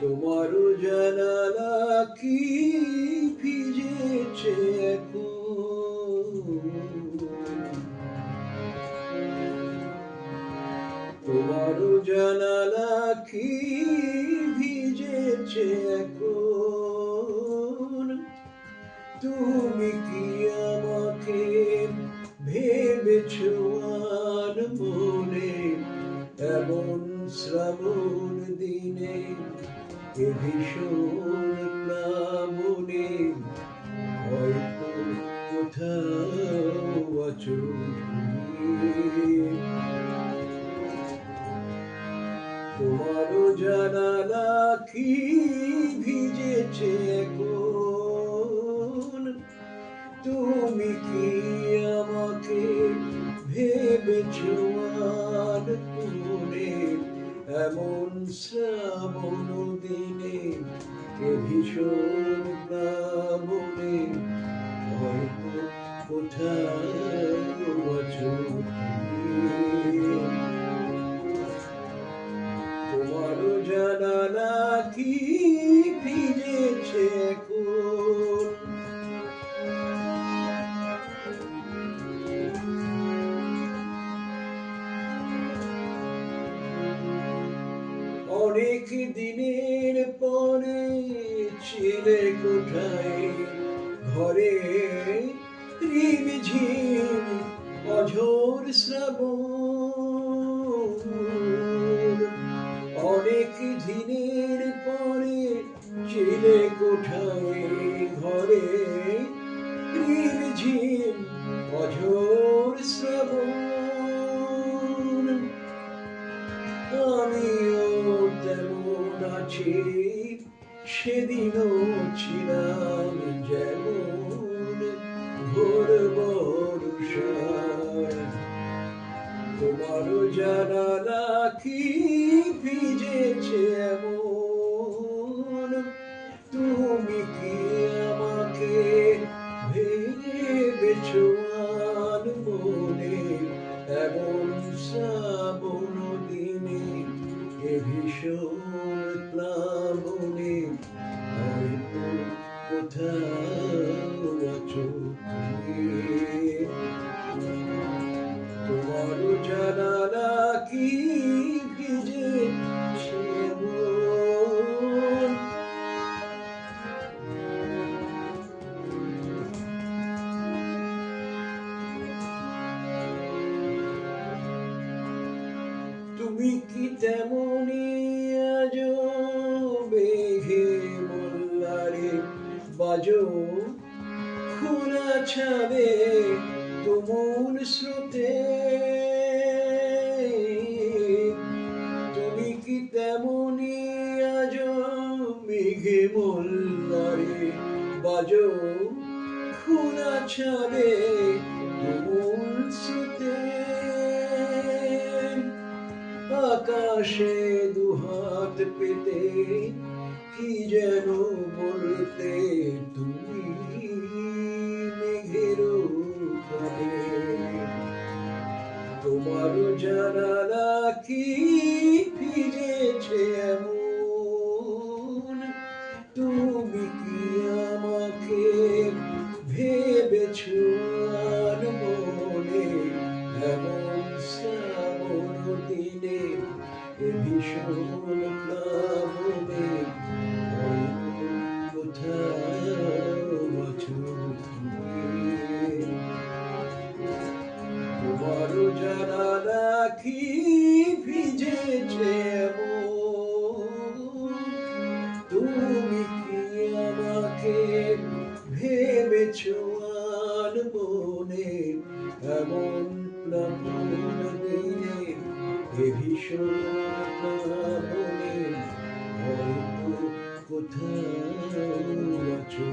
তোমার জানালা কি ভিজেছে তোমার জানালা কি ভিজেছে এখন? তুমি কি আমাকে ভেবেছো আর মনে? এমন শ্রাবণ দিনে এ ভীষণ প্লাবনে। জানালা কি ভিজেছে এখন তুমি কি আমাকে ভেবেছো আর এমন শ্রাবণ দিনে কে ভীষণ প্লাবনে হয়তো আছো তোমার জানালা কি ভিজেছে? অনেক দিনের পরে ছেলে কোথায় ঘরে রিমঝিম অঝোর শ্রাবণ। অনেক দিনের আছি, সেদিনও ছিলাম যেমন ভোর বর্ষায়। তোমার জানালা কি ভিজেছে এমন, তুমি কি আমাকে ভেবেছো আর মনে? এমন শ্রাবণ দিনে ভীষণ তুমি কি তেমনি আজ মেঘে মোল্লারে বাজো? খোলা ছাবে তুমুল স্রোতে। তুমি কি তেমনি আজ মেঘে মোল্লারে বাজো? খোলা ছাবে আকাশে দুহাত পেতে কি যেন বলতে তুমি তোমার জানালা কি ফিরেছে এমন? তুমি কি আমাকে ভেবেছো? জানালা কি ভিজেছে তুমি কি আমাকে ভেবেছো মনে এমন প্লাবন দিনে এ ভীষণ কোথাও আছো।